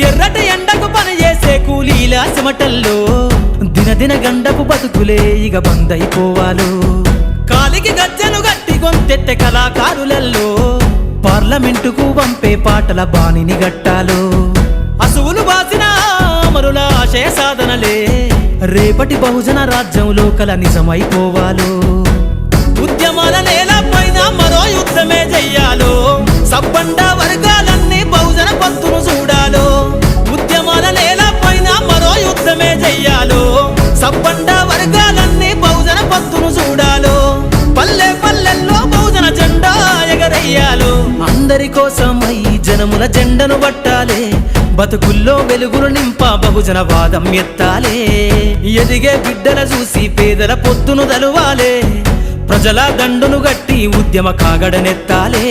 ఎర్రటి ఎండకు పని చేసే కూలీల చెమటల్లో దినదిన గండపు బతుకులే ఇక అయిపోవాలో కాలికి గజ్జను గట్టి గొంతెట్టె కళాకారులల్లో పార్లమెంటుకు పంపే పాటల బాణిని గట్టాలో. అసువులు బాసిన అమరుల ఆశయ సాధనలే రేపటి బహుజన రాజ్యంలో కల నిజమైపోవాలో. ఉద్యమాల నేల పైన మరో యుద్ధమే చెయ్యాలో సబ్బండ సబ్బండ వర్గాలన్నీ బహుజన పత్తును చూడాలో. పల్లె పల్లెల్లో బహుజన జెండా ఎగరయ్యాలో. అందరి కోసం ఈ జనముల జెండను పట్టాలే బతుకుల్లో వెలుగులు నింప బహుజన వాదం ఎత్తాలే. ఎదిగే బిడ్డల చూసి పేదల పొత్తును తలువాలే. ప్రజల దండును గట్టి ఉద్యమ కాగడనెత్తాలే.